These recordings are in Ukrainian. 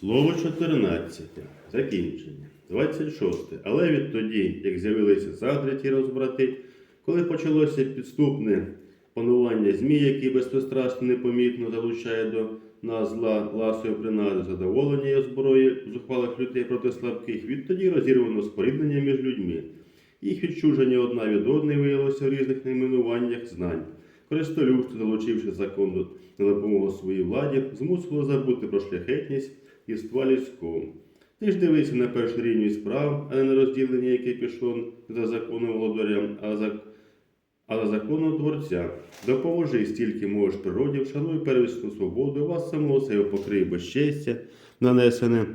Слово 14. Закінчення. 26. Але відтоді, як з'явилися задриті розбрати, коли почалося підступне панування змій, які безпристрасно непомітно залучає до нас зла ласою принади, задоволення і озброї зухвалих людей проти слабких, відтоді розірвано споріднення між людьми. Їх відчуження одна від одної виявилося в різних найменуваннях знань. Користолюбство, залучивши закон до- на допомогу своїй владі, змусило забути про шляхетність і ства людського. Ти ж дивися на першу рівність справ, а не на розділення, яке пішло за законом володарям, а за, а за законом Творця. Допоможи, стільки можеш природі, вшануй первісну свободу, вас самого себе покрий безчестя, нанесене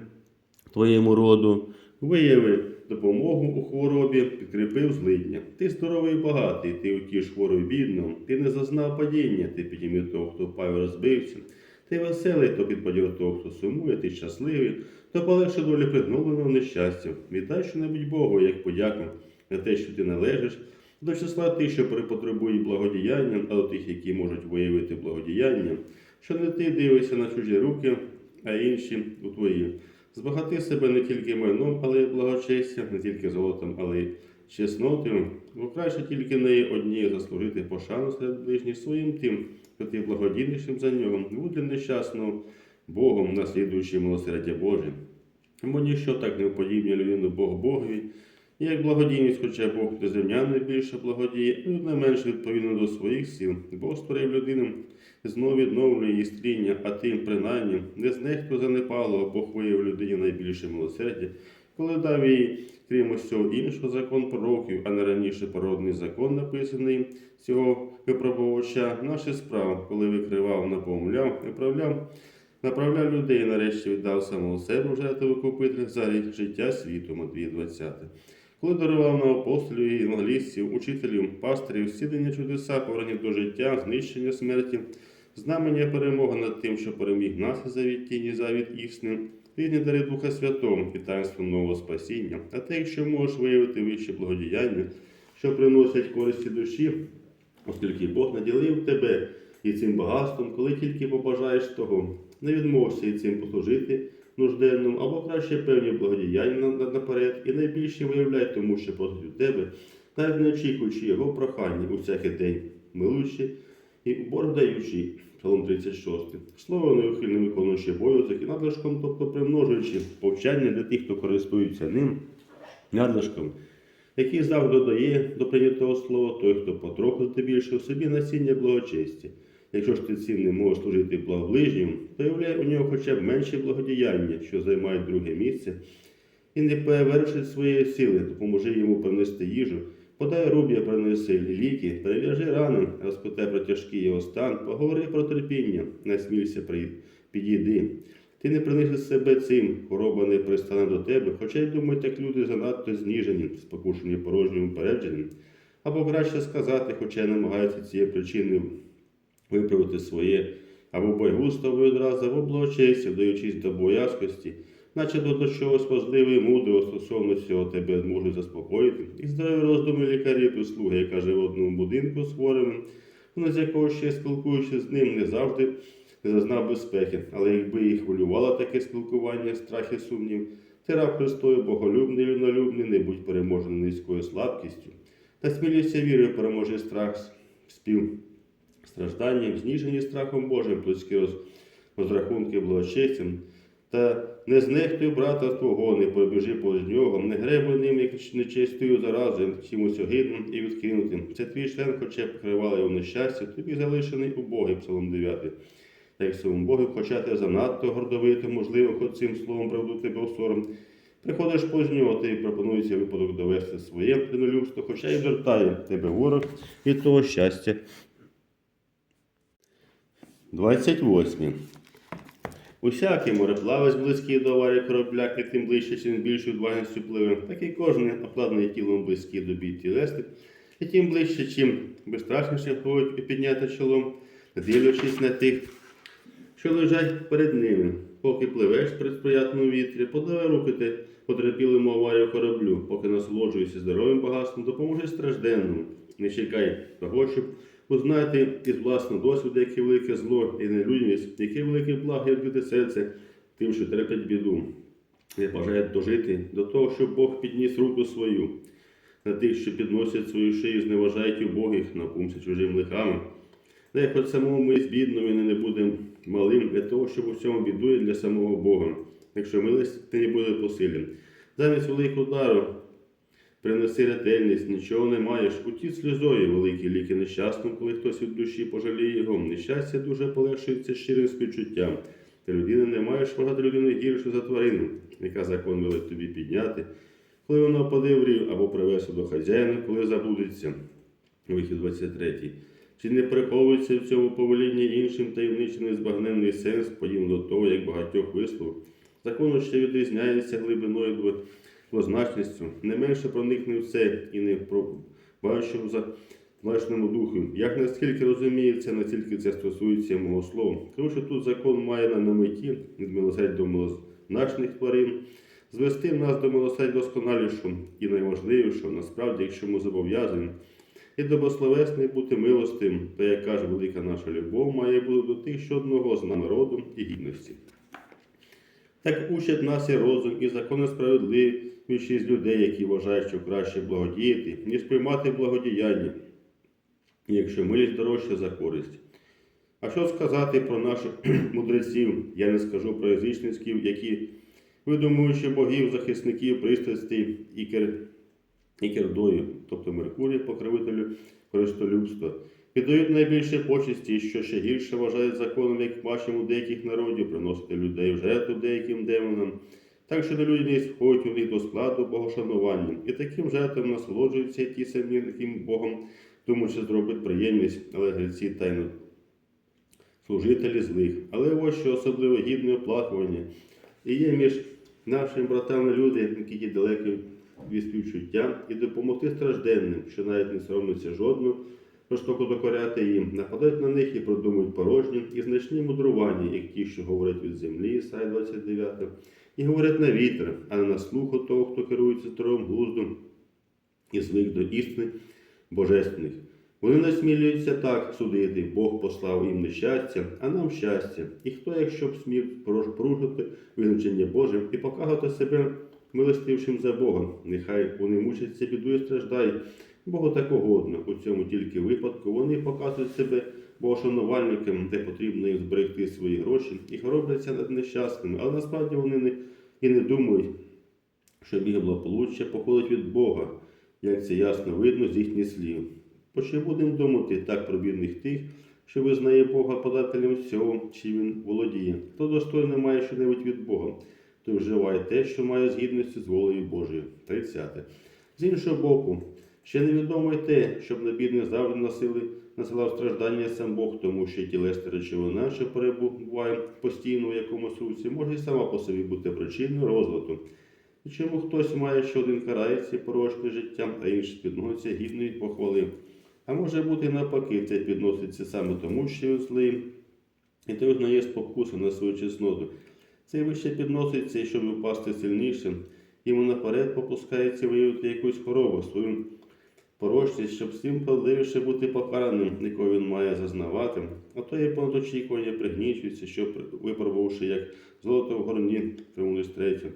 твоєму роду, вияви допомогу у хворобі, підкріпив злидня. Ти здоровий і багатий, ти утіш хвору і бідну, ти не зазнав падіння, ти підійми того, хто впав і розбився. Ти веселий, то підбадьор того, хто сумує, ти щасливий, то полегше долі пригнобленого нещастя. Віддай що-небудь Богу, як подяку за те, що ти належиш, до числа тих, що потребують благодіяння, а до тих, які можуть виявити благодіяння, що не ти дивишся на чужі руки, а інші у твої. Збагати себе не тільки майном, але й благочестям, не тільки золотом, але й чеснотою, бо краще тільки неї одній заслужити пошану серед ближніх своїм тим, що ти благодійнішим за нього, будь для нещасного Богом, наслідуючи милосердя Боже. Бо ніщо так не уподібнює людину Бог Богові, як благодійність, хоча Бог до земляни більше благодіє, і не менше відповідно до своїх сил. Бог створив людину, знову відновлює її стріння, а тим принаймні не знехто занепало, Бог виявив людині найбільше милосердя, коли дав їй, крім усього іншого, закон пророків, а не раніше породний закон, написаний цього випробувача, наші справи, коли викривав, напомляв, виправляв. Направляв людей, нарешті віддав самого себе в жертву викупителя за життя світу, Матвій 20. Коли дарував на апостолів, євангелістів, учителів, пастирів, сідання чудеса, повернення до життя, знищення смерті, знамення перемоги над тим, що переміг нас і завід тіні, завід істини, різні дари Духа Святого і таїнство нового спасіння, а те, якщо можеш виявити вище благодіяння, що приносять користі душі, оскільки Бог наділив тебе і цим багатством, коли тільки побажаєш того, не відмовся і цим послужити нужденному, або краще певні благодіяння на- на- наперед, і найбільше виявляй тому, що просить у тебе, навіть не очікуючи його прохання у всякий день, милуючи і борг даючи. Псалом 36. Слово неухильно виконуючи обов'язок і надлишком, тобто примножуючи повчання для тих, хто користується ним, надлишком, який завжди додає до прийнятого слова той, хто потроху здебільше в собі насіння благочестя. Якщо ж ти цим не можеш служити благоближнім, то являй у нього хоча б менше благодіяння, що займають друге місце, і не перевершить своєї сили, допоможи йому принести їжу, подай руб'я, принеси ліки, перев'яжи рани, розпитай про тяжкий його стан, поговори про терпіння, насмілься при підійди. Ти не принеси себе цим, хвороба не пристане до тебе, хоча й думають, так люди занадто зніжені, спокушені порожнім упередженням. Або краще сказати, хоча й намагаються цієї причини виправити своє або байгусто, або одразу, або благочестя, вдаючись до боязкості, наче до, чогось можливе і мудрого стосовно цього тебе можуть заспокоїти. І здорові роздуми лікарів і слуги, яка живе в одному будинку з хворими, вона з якого ще спілкуючись з ним, не завжди не зазнав безпеки, але якби їх хвилювало таке спілкування, страх і сумнів, ти раб Христою, боголюбний, люднолюбний, не будь переможений низькою слабкістю. Та сміліся вірою переможи страх спів стражданням, зніжені страхом Божим, плотські роз, розрахунки благочестям, та не знехтуй брата твого, не побіжи повз нього, не гребуй ним, як нечистою заразою, чимось огидним і відкинутим. Це твій член, хоча покривала його нещастя, тобі залишений убогий, Псалом 9. Як своєму Богу, хоча ти занадто гордовито, можливо, хоч цим словом правду тебе у сором. Приходиш повз нього, ти пропонується випадок довести своє принолюбство, хоча й вертає тебе ворог від того щастя, 28. Усякий мореплавець близький до аварії корабля, тим ближче, чим більшою відважністю пливе, так і кожен обкладений тілом близький до бій тілести, і тим ближче, чим безстрашніше ходить підняти чолом, дивлячись на тих, що лежать перед ними. Поки пливеш при сприятному вітрі, подавай руки те потерпілому аварію кораблю, поки насолоджуєшся здоровим багатством, допоможи стражденному. Не чекай того, щоб узнати із власного досвіду, яке велике зло і нелюдність, яке велике благо і відкрите серце, тим, що терплять біду, не бажають дожити до того, щоб Бог підніс руку свою на тих, що підносять свою шию, зневажають убогих, напумся чужим лихами. Дай хоч самому ми з бідними не будемо малим для того, щоб у всьому бідує для самого Бога, якщо милость ти не буде посилен. Замість великого дару принеси ретельність, нічого не маєш. Уті сльозою великі ліки нещасним, коли хтось від душі пожаліє його. Нещастя дуже полегшується щирим співчуттям. Ти людини не маєш вважати людину гіршу за тварину, яка закон велить тобі підняти, коли вона впаде в рів або привезе до хазяїна, коли заблудиться. Вихід 23. Чи не приховується в цьому повелінні іншим таємничий незбагненний сенс, подібно до того, як багатьох вислов? Закон ще відрізняється глибиною двозначністю, не менше проникне в це і не пробачив за власному духу. Як наскільки розуміється, настільки це стосується мого слова. Тому що тут закон має на меті від милосердя до малозначних тварин, звести нас до милосердя досконалішого і найважливішого, насправді, якщо ми зобов'язані, і добрословесний бути милостим, то, як каже велика наша любов, має бути до тих, що одного з народу і гідності. Так учать нас і розум, і закони справедливіші з людей, які вважають, що краще благодіяти, ніж приймати благодіяння, якщо милість дорожча за користь. А що сказати про наших мудреців? Я не скажу про язичницьків, які, видумуючи богів, захисників, пристрастей і кер... і кердою, тобто Меркурія, покровителю користолюбства, віддають найбільше почесті, що ще гірше вважають законом, як бачимо деяких народів, приносити людей в жертву деяким демонам, так що нелюдяність входить у них до складу богошанування, і таким жертвам насолоджуються ті самі таким Богом, що зробить приємність, але гріці тайно служителі злих. Але ось що особливо гідне оплакування. І є між нашими братами люди, які є далекі від співчуття, і допомогти стражденним, що навіть не соромляться жодну, жорстоко докоряти їм, нападають на них і продумують порожні, і значні мудрування, як ті, що говорять від землі, Ісай 29, і говорять на вітер, а не на слуху того, хто керується здоровим глуздом і звик до істини божественних. Вони насмілюються так судити, Бог послав їм нещастя, а нам щастя. І хто, якщо б смів порушити визначення Боже і показувати себе милостившим за Бога, нехай вони мучаться, бідою страждають. Богу так угодно. У цьому тільки випадку вони показують себе богошанувальникам, де потрібно їм зберегти свої гроші, і робляться над нещасними, але насправді вони не, і не думають, що їх благополуччя походить від Бога, як це ясно видно з їхніх слів. Бо чи будемо думати так про бідних тих, що визнає Бога подателем всього, чи він володіє, хто достойно має що-небудь від Бога, той вживає те, що має згідності з волею Божою. 30. З іншого боку, ще невідомо й те, щоб на бідних завжди носили насилав страждання сам Бог, тому що тілесна речовина, що перебуває постійно в якомусь русі, може і сама по собі бути причиною розладу. І чому хтось має, що один карається порожнє життя, а інший підноситься гідної похвали. А може бути навпаки, це підноситься саме тому, що він злий, і той визнає спокусу на свою чесноту. Цей вище підноситься, щоб упасти сильнішим, йому наперед попускається виявити якусь хворобу, свою порожність, щоб всім подививши бути покараним, якого він має зазнавати, а то є понад очікування пригнічується, що, випробувавши як золото в горні, примулись третю,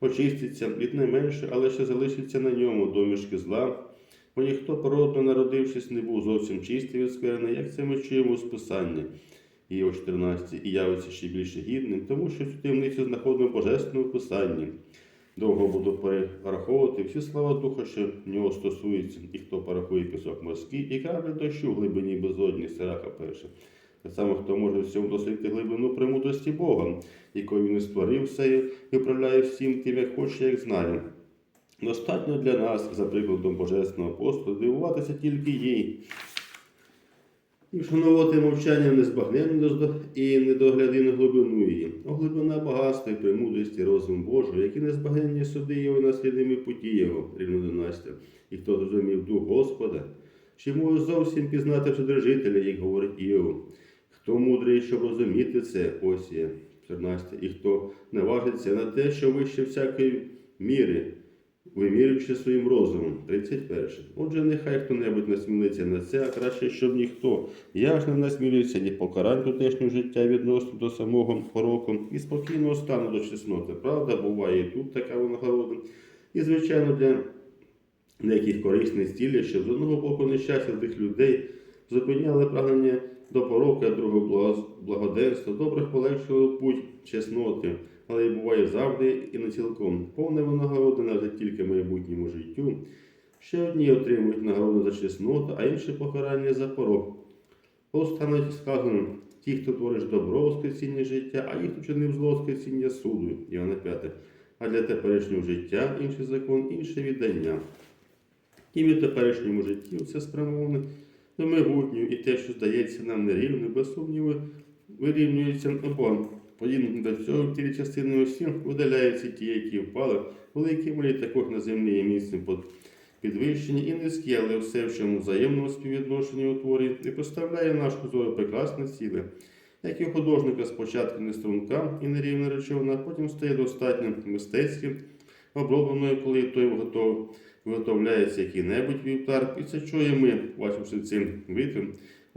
очиститься від найменше, але ще залишиться на ньому домішки зла. Бо ніхто породно народившись, не був зовсім чистий від скверни, як це ми чуємо з Писання. І о 14 і явиться ще більше гідним, тому що цю таємницю знаходимо в Божественному Писанні. Довго буду перераховувати всі слова Духа, що в нього стосуються, і хто порахує пісок морський, і краплі дощу в глибині безодні, Сираха перша. Так само, хто може всьому дослідити глибину премудрості Бога, якою він і створив все і управляє всім тим, як хоче, як знає. Достатньо для нас, за прикладом Божественного апостола, дивуватися тільки їй. І вшанувати мовчання незбагненно і недоглядину глибину її, о глибина багатства і премудрості розум Божий, які незбагненні суди його наслідними путі його, рівно 11. І хто зрозумів дух Господа, чи може зовсім пізнати вседержителя, як говорить Іов. Хто мудрий, щоб розуміти це, ось є 14. І хто наважиться на те, що вище всякої міри, вимірюючи своїм розумом. 31. Отже, нехай хто-небудь насмілиться на це, а краще, щоб ніхто. Я ж не насмілююся ні покарань тутешнього життя відносно до самого пороку і спокійного стану до чесноти. Правда, буває і тут така винагорода. І, звичайно, для деяких корисних цілей, щоб з одного боку нещастя тих людей зупиняли прагнення до пороку, а другого благоденства, добрих полегшували путь чесноти, але й буває завжди і не цілком. Повне винагорода належить тільки майбутньому життю. Ще одні отримують нагороду за чесноту, а інші покарання за порок. Остануть сказано, ті, хто творить добро воскресіння життя, а ті, хто чинив зло воскресіння суду. Іоанна 5. А для теперішнього життя інший закон, інше віддання. І в теперішньому житті все спрямоване до майбутнього, і те, що здається нам нерівним, без сумніву, вирівнюється або подібно до цього тілі частини осіб видаляються ті, які впали, великі малі також на землі є місцем підвищені і низькі, але все в чому взаємному співвідношенні у творі і поставляє нашу зору прекрасне ціле. Як і художника спочатку не струнка і нерівна речовина, потім стає достатньо мистецьким, обробленою, коли той готов, виготовляється який-небудь вівтар, і це чує ми, бачивши цим витвір,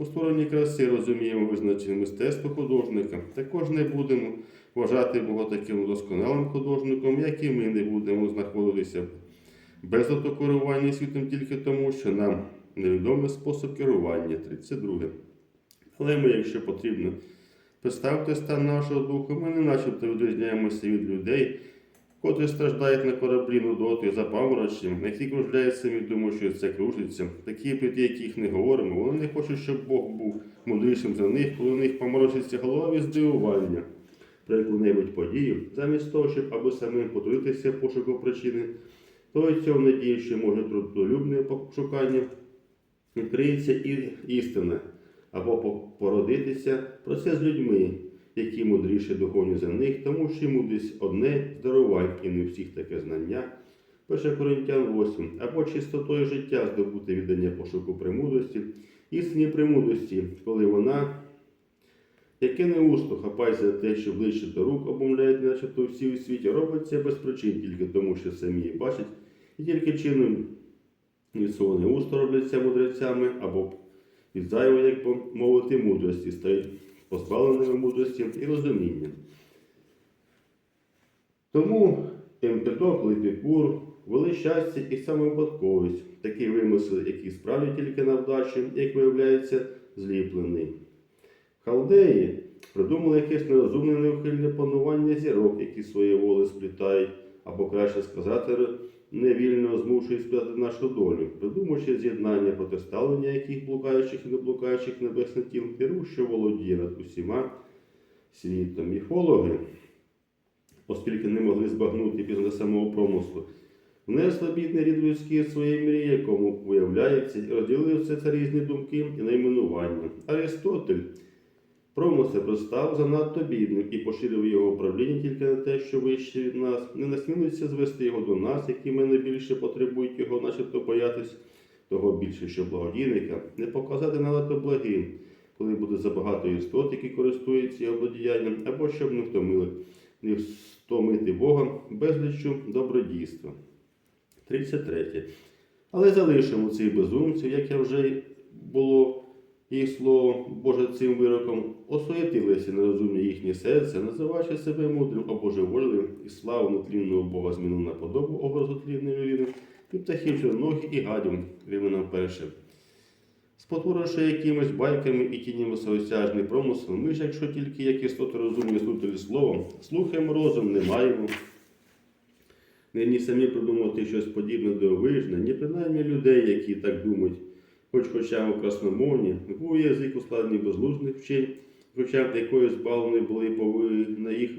у стороні краси розуміємо визначення мистецтва художника. Також не будемо вважати Бога таким досконалим художником, як і ми не будемо знаходитися без автокерування світом тільки тому, що нам невідомий спосіб керування. 32. Але ми, якщо потрібно, представте стан нашого духу, ми не начебто відрізняємося від людей, котрі страждають на кораблі нудоти паморочем, які кружляють самі, думають, що це кружиться. Такі, про яких не говоримо, вони не хочуть, щоб Бог був мудрішим за них, коли у них поморочиться голова від здивування про яку-небудь подію, замість того, щоб аби самим потрудитися пошуку причини, то й цього надію, що може трудолюбне пошукання відкриється і істина, або породитися про це з людьми, які мудріші духовні за них, тому що мудрість одне з дарувань і не всіх таке знання. 1 Коринтян 8. Або чистотою життя здобути віддання пошуку премудрості, істинній премудрості, коли вона, яке не усто хапається за те, що ближче до рук обумляють, начебто всі у світі, робить це без причин, тільки тому, що самі бачать, і тільки чином від свого неусто робляться мудрецями, або від зайвої, як мовити, мудрості, стають позбавленими мудрості і розуміння. Тому Емпедокл і вели щастя і самовипадковість, такий вимисел, який справді тільки на вдачі, як виявляється, зліплений. Халдеї придумали якесь нерозумне неухильне панування зірок, які свої воли сплітають, або краще сказати, невільно змушують сплітати нашу долю, придумавши з'єднання протиставлення яких блукаючих і неблукаючих небесних тіл, рух, що володіє над усіма світом. Міфологи, оскільки не могли збагнути після самого промислу, внесли бідний рід людський в своє мрії, якому виявляється, розділили все це різні думки і найменування. Аристотель Промисел пристав занадто бідним і поширив його управління тільки на те, що вище від нас, не насмілиться звести його до нас, які ми найбільше потребують його, начебто боятись, того більше, що благодійника, не показати надто благим, коли буде забагато істот, які користуються його владіянням, або щоб не втомили, не втомити Бога безліччю добродійства. 33. Але залишимо цих безумців, як я вже було їх слово Боже цим вироком осуєтилися нерозумні їхні серця, називаючи себе мудрим або божеволілим і славу нетлінного Бога змінив на подобу образу тлінної людини, і птахів чорногі і гадів временам перше. Спотворивши якимись байками і тінями своєсяжний промисел, ми ж, якщо тільки як істоти розумні слухателі словом, слухаємо розум, не маємо. Не ні самі придумувати щось подібне до вижне, ні принаймні людей, які так думають, хоч хоча у красномовні, був язик ускладений безлужних вчень, хоча б якою збавлені були повинні на їх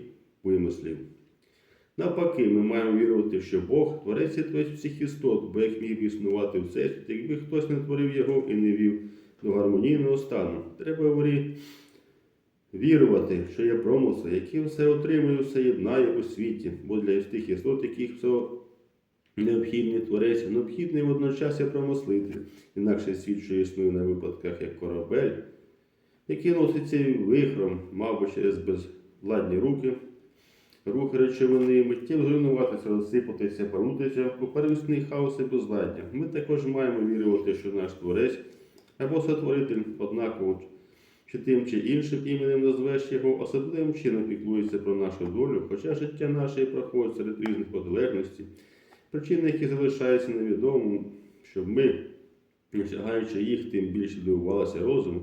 вимислів. Навпаки, ми маємо вірувати, що Бог творець і творець всіх істот, бо як міг існувати всесвіт, якби хтось не творив його і не вів до гармонійного стану. Треба говорити, вірувати, що є промисли, які все отримує, все єднає у світі, бо для тих істот, яких все необхідний творець, необхідний водночас і промислити, інакше світ, що існує на випадках як корабель, який носиться вихром, мабуть, через безвладні руки, рухи речовини, миттєво зруйнуватися, розсипатися, панутися у первісний хаос і безладдя. Ми також маємо вірувати, що наш творець або сотворитель однаково чи тим чи іншим іменем назвеш його, особливим чином піклується про нашу долю, хоча життя наше проходить серед різних протилежностей, причини, які залишаються невідомими, щоб ми, досягаючи їх, тим більше дивувалися розуму,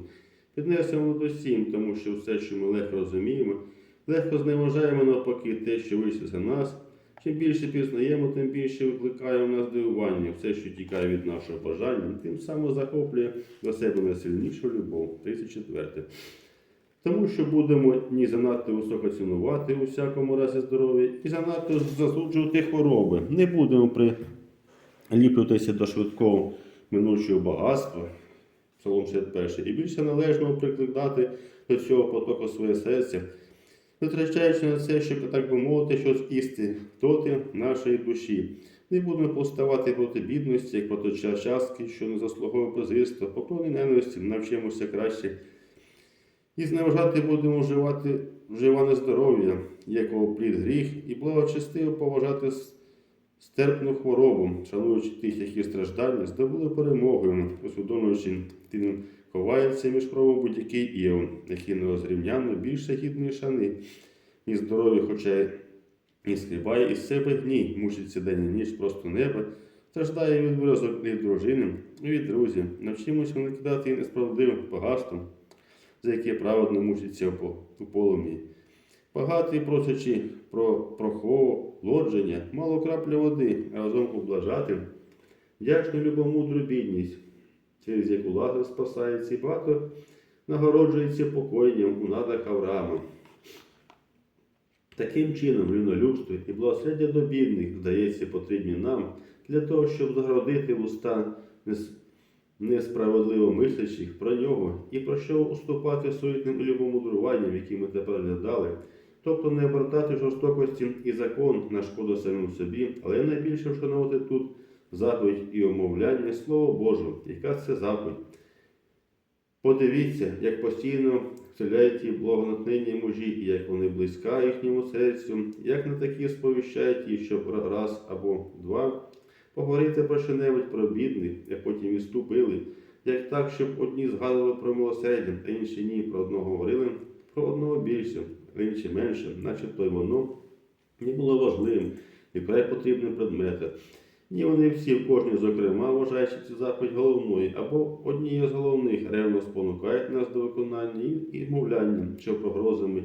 піднесемо до сім, тому що все, що ми легко розуміємо, легко зневажаємо навпаки те, що вийшло за нас. Чим більше пізнаємо, тим більше викликає у нас дивування. Все, що тікає від нашого бажання, тим самим захоплює до себе найсильнішу любов. 34. Тому що будемо ні занадто високо цінувати у всякому разі здоров'я, і занадто засуджувати хвороби. Не будемо приліплюватися до швидкого минучого багатства. Псалом 61. І більше належно прикладати до цього потоку своє серце, витрачаючи на це, щоб так би мовити, щось істи проти нашої душі. Не будемо поставати проти бідності, як проти частки, що не заслуговує презирства, поклони ненависті, навчимося краще. І зневажати будемо вживати вживане здоров'я, якого плід гріх, і благочестиво поважати стерпну хворобу, шануючи тих, які страждання, здобули перемогою, усвідомлюючи тим ховається між кровом будь-який іон, який нерозрівняно більше гідної шани, і здоров'я, хоча і скрібає із себе гній, мучиться день і ніч просто небо, страждає від виразок від дружини від друзів. Навчимося не кидати несправедливим багатством, за яке праведно мучиться у по- у полум'ї. Багатий, просячи про прохолодження, мало крапля води, разом облажати, вдячну любомудру бідність, через яку Лазар спасається і багато нагороджується покоєнням у надах Авраама. Таким чином, рівнолюбство і благословення до бідних здається потрібні нам для того, щоб загородити вуста несправедливо мислячих про нього і про що уступати суетним любомудруванням, які ми тепер глядали, тобто не обертати жорстокості і закон на шкоду самим собі, але найбільше вшановувати тут заповідь і омовляння Слово Божого, яка це заповідь. Подивіться, як постійно вселяють ті благонатхненні мужі, і як вони близька їхньому серцю, як на такі сповіщають їх, щоб раз або два поговорити про що-небудь про бідних, як потім і ступили, як так, щоб одні згадували про милосердя, а інші ні, про одного говорили, про одного більше, а інші менше, начебто й воно не було важливим і вкрай потрібним предметом. Ні, вони всі, кожні, зокрема, вважаючи цю заповідь головною або однією з головних, ревно спонукають нас до виконання і, і мовляння, що погрозами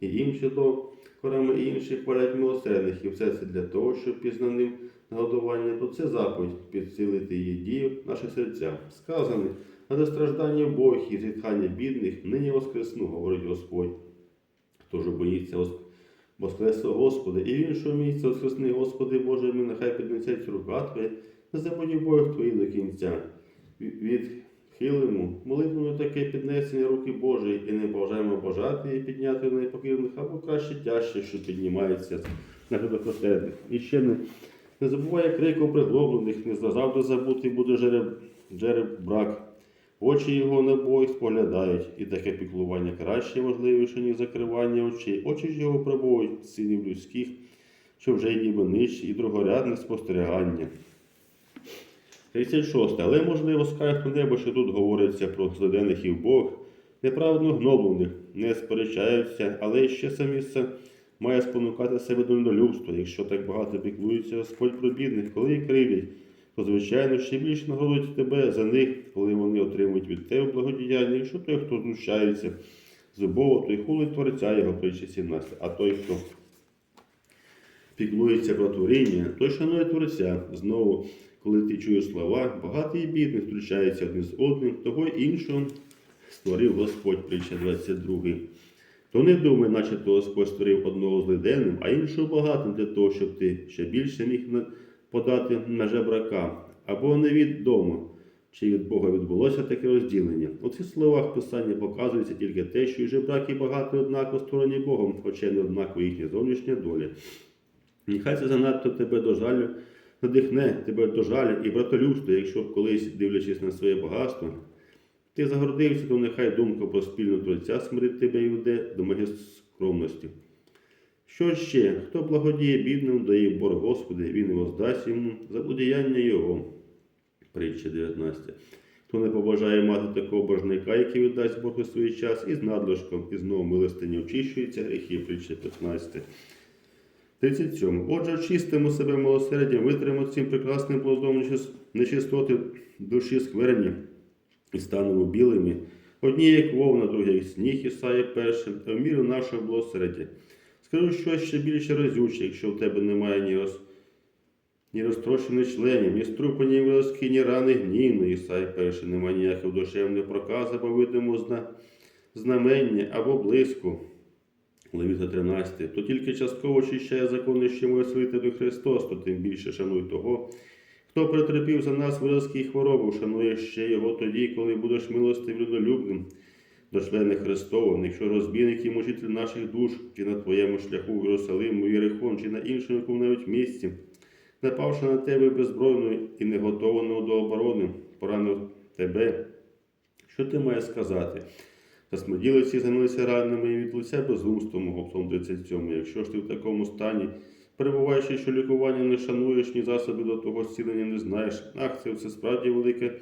і інші до корами інших хвалять милосердних, і все це для того, щоб пізнаним нагодування, то це заповідь підсилити її дію наших серцях. Сказане, а до страждання Богих і зітхання бідних нині воскресну, говорить Господь. Хто ж боїться Вос- Воскресло Господа, і в іншому місці Воскресни, Господи Боже, мій, нехай піднесеться рука Твоя, не забудь Бог Твої до кінця. Відхилимо молитвою таке піднесення руки Божої і не бажаємо бажати і підняти найпокірних, або краще тяжче, що піднімається на глибокосердних. І ще не, не забуває крику приглоблених, не завжди забути буде жереб, жереб брак. Очі його на бой споглядають, і таке піклування краще важливіше, ніж закривання очей. Очі ж його пробують синів людських, що вже й ніби нижчі, і другорядне спостерігання. 36. Але можливо скаже хто-небудь, що тут говориться про злиденних і вбог, неправедно гноблених, не сперечаються, але ще місце має спонукати себе до недолюбства, якщо так багато піклується Господь про бідних, коли їх кривдять, то звичайно ще більше нагородить тебе за них, коли вони отримують від тебе благодіяння, якщо той, хто знущається зубово, той хулить творця його притчі 17, а той, хто піклується про творіння, той шанує творця. Знову, коли ти чуєш слова, багатий і бідний зустрічаються один з одним, того іншого створив Господь, притча 22. То не думай, наче то Господь створив одного злиденним, а іншого багатим для того, щоб ти ще більше міг подати на жебрака, або не від дому, чи від Бога відбулося таке розділення. У цих словах Писання показується тільки те, що і жебрак і багатий однаково створені Богом, хоча не однаково їхня зовнішня доля. Нехай це занадто тебе до жалю надихне тебе до жалю і братолюбства, якщо колись, дивлячись на своє багатство, ти загордився, то нехай думка про спільну Творця смирить тебе і веде до моєї скромності. Що ще? Хто благодіє бідним, дає борг Господи, він і воздасть йому за будіяння його. Притча 19. Хто не побажає мати такого божника, який віддасть Бог у свій час, і з надлишком, і знову милостині очищується гріхи, притча 15. 37. Отже, очистимо себе милосердям, витримаємо цим прекрасним плодом нечистоти душі скверні і станемо білими. Одні як вовна, другі як сніг, Ісая першим, а в міру нашого милосердя. Скажу щось ще більше разюче, якщо в тебе немає ні, роз... ні розтрощених членів, ні струпа, ні виразки, ні рани гнівно, Ісай перший, немає ніяких душевних проказ, або видимо зна... знамення або близько. Левіта 13. То тільки частково очищає закони, що моє святителю Христос, то тим більше шануй того, хто претерпів за нас виразки і хвороби, шанує ще його тоді, коли будеш милостив людолюбним до члени Христового, якщо розбійник і мучитель наших душ, чи на твоєму шляху в Єрусалим, у Єрихон, чи на іншому якому-небудь місці, напавши на тебе беззбройно і неготованого до оборони, поранив тебе. Що ти маєш сказати? Засмоділиці занилися ранами і від лиця безумством, мого Псалом 37. Якщо ж ти в такому стані, перебуваючи, що лікування не шануєш, ні засоби до того зцілення не знаєш, ах, це все справді велике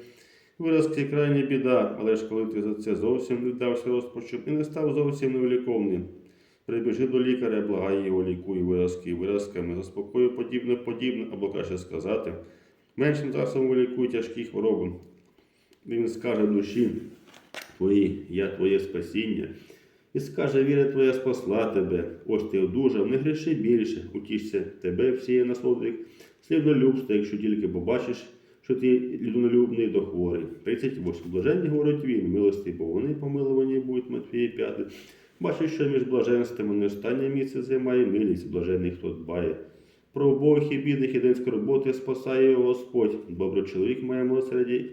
виразки крайня біда, але ж коли ти за це зовсім не вдався розпачу і не став зовсім невиліковним. Прибіжи до лікаря, благай його, лікуй виразки виразками, заспокою подібне подібне, або краще сказати, меншим засобом вилікуй тяжкі хвороби. Він скаже душі твої, я твоє спасіння, і скаже, віра твоя спасла тебе, ось ти одужав, не гріши більше, утішся тебе всіє насолодих, сліднолюбство, якщо тільки побачиш, що ти людинолюбний до хворий. 38. Блаженні говорить він, милості, бо вони помилувані будуть Матвії 5. Бачиш, що між блаженствами не останнє місце займає милість, блажений, хто дбає. Про обох і бідних і день скорботи спасає його Господь. Добрий чоловік має милосердя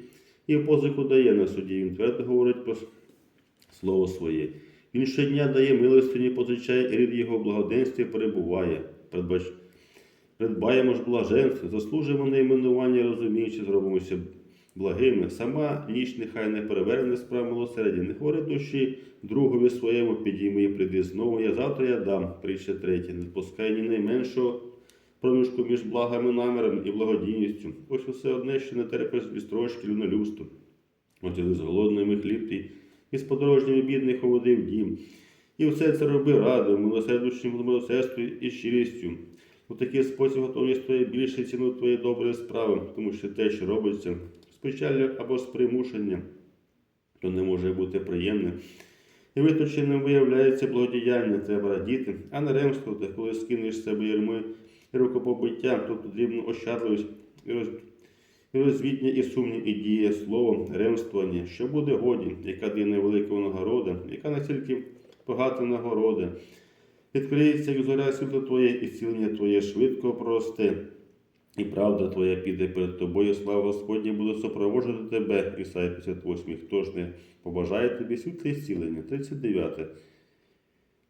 і позику дає на суді. Він твердо говорить про слово своє. Він щодня дає милостині, позичає, і рід його благоденстві перебуває. Предбач... Придбаємо ж блаженство, заслужимо найменування, розуміючи, зробимося благими. Сама ніч нехай не переверне справа милосердя, не хвори душі, другові своєму підійми і прийди знову. Я завтра я дам, притча третє, не спускай ні найменшого проміжку між благами намірами і благодійністю. Ось усе одне, що не терпиш відстрочки люднолюбству. Отіли з голодними хліб ти, і з подорожніми бідних оводив дім. І все це роби радою, милосердущим милосердству і щирістю. У такий спосіб готовність твоє більше ціну твої добрі справи, тому що те, що робиться з печаллю або з примушенням, то не може бути приємним. І виточенням виявляється благодіяння, треба радіти, а не ремствувати, коли скинеш з себе ярми і рукопобиття, то потрібно ощадливість і роз... і сумні і діє словом, ремствування, що буде годі, яка дає невелика нагорода, яка настільки багата нагорода. Відкриється як зоря світло Твоє, і цілення Твоє швидко просте. І правда Твоя піде перед тобою, слава Господня, буде супроводжувати тебе, Ісая 58. Хто ж не побажає тобі світле зцілення? 39.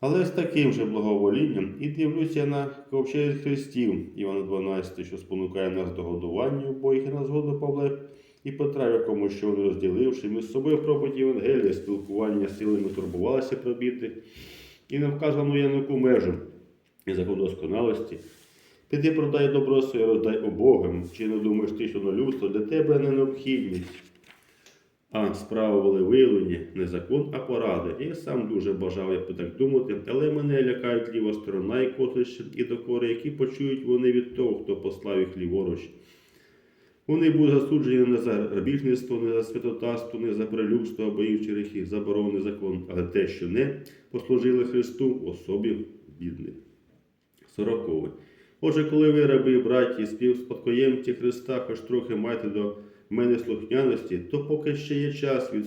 Але з таким же благоволінням і дивлюся на ковчег Христів, Івана 12, що спонукає нас до годування і на згоду Павла і Петра, якому що вони розділивши між собою проповіді Євангелія, спілкування з силами турбувалися про біти, і не вказану янику межу і закон досконалості. Піди продай добро своє, роздай убогим, чи не думаєш ти, що на людство для тебе не необхідність, а справа були виявлені не закон, а поради. Я сам дуже бажав, як би так думати, але мене лякають ліва сторона і котрища, і докори, які почують вони від того, хто послав їх ліворуч. Вони будуть засуджені не за грабіжництво, не за святотатство, не за прелюбство або інші гріхи, заборонений закон, але те, що не послужили Христу особі бідних. Сороковий. Отже, коли ви, раби, браті, співспадкоємці Христа, хоч трохи маєте до мене слухняності, то поки ще є час від...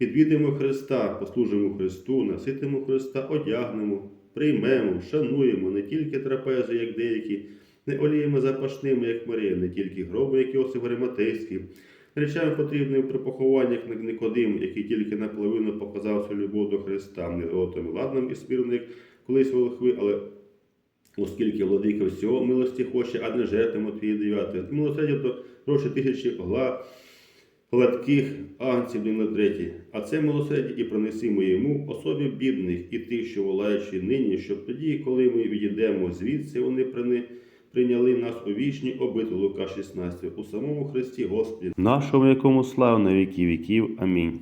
відвідимо Христа, послужимо Христу, наситимо Христа, одягнемо, приймемо, шануємо не тільки трапези, як деякі, не оліями запашними, як Марія, не тільки гроби, як Йосиф Риматейський, речами потрібними при похованнях як Никодим, який тільки наполовину показав свою любов до Христа, не золотим ладним і смірним, як колись волхви, але оскільки владика всього милості хоче, а не жертви Матвії 9. Милосердя то гроші тисячі гла, гладких агнців на треті. А це милосердя і принесимо йому особі бідних і тих, що волаючи нині, щоб тоді, коли ми відійдемо звідси, вони прини, прийняли нас у вічні обити Лука 16, у самому Христі Господі, нашому якому слава на віки віків. Амінь.